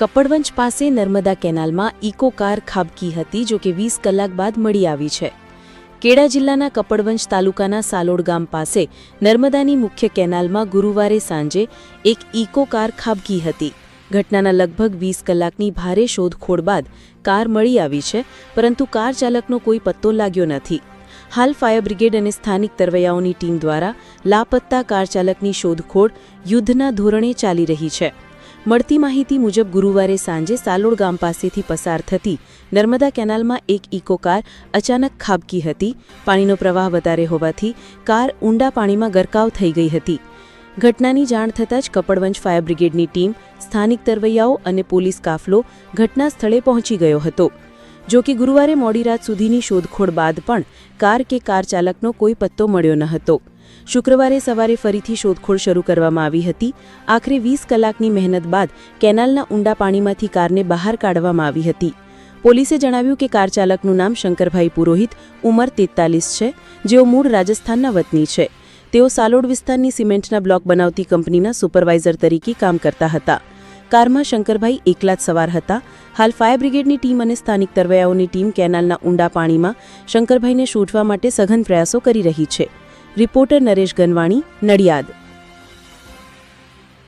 કપડવંજ પાસે નર્મદા કેનાલમાં eco car ખાબકી હતી, જો કે વીસ કલાક બાદ મળી આવી છે. કેડા જિલ્લાના કપડવંજ તાલુકાના સાલોડ ગામ પાસે નર્મદાની મુખ્ય કેનાલમાં ગુરુવારે સાંજે એક ઇકો કાર ખાબકી હતી. ઘટનાના લગભગ વીસ કલાકની ભારે શોધખોળ બાદ કાર મળી આવી છે, પરંતુ કાર ચાલકનો કોઈ પત્તો લાગ્યો નથી. હાલ ફાયર બ્રિગેડ અને સ્થાનિક તરવૈયાઓની ટીમ દ્વારા લાપત્તા કાર ચાલકની શોધખોળ યુદ્ધના ધોરણે ચાલી રહી છે. મળતી માહિતી મુજબ ગુરુવારે સાંજે સાલોડ ગામ પાસેથી પસાર થતી નર્મદા કેનાલમાં એક ઇકો કાર અચાનક ખાબકી હતી. પાણીનો પ્રવાહ વધારે હોવાથી કાર ઊંડા પાણીમાં ગરકાવ થઈ ગઈ હતી. ઘટનાની જાણ થતાં જ કપડવંજ ફાયર બ્રિગેડની ટીમ, સ્થાનિક તરવૈયાઓ અને પોલીસ કાફલો ઘટના સ્થળે પહોંચી ગયો હતો. જો કે ગુરુવારે મોડી રાત સુધીની શોધખોળ બાદ પણ કાર કે કાર ચાલકનો કોઈ પત્તો મળ્યો ન હતો. શુક્રવારે સવારે ફરીથી શોધખોળ શરૂ કરવામાં આવી હતી. આખરે વીસ કલાકની મહેનત બાદ કેનાલના ઊંડા પાણીમાંથી કારને બહાર કાઢવામાં આવી હતી. પોલીસે જણાવ્યું કે કાર ચાલકનું નામ શંકરભાઈ પુરોહિત, ઉંમર તેતાલીસ છે. જેઓ મૂળ રાજસ્થાનના વતની છે. તેઓ સાલોડ વિસ્તારની સિમેન્ટના બ્લોક બનાવતી કંપનીના સુપરવાઇઝર તરીકે કામ કરતા હતા. કારમાં શંકરભાઈ એકલા જ સવાર હતા. હાલ ફાયર બ્રિગેડની ટીમ અને સ્થાનિક તરવૈયાઓની ટીમ કેનાલના ઊંડા પાણીમાં શંકરભાઈને શોધવા માટે સઘન પ્રયાસો કરી રહી છે. રિપોર્ટર નરેશ ગનવાણી નડિયાદ.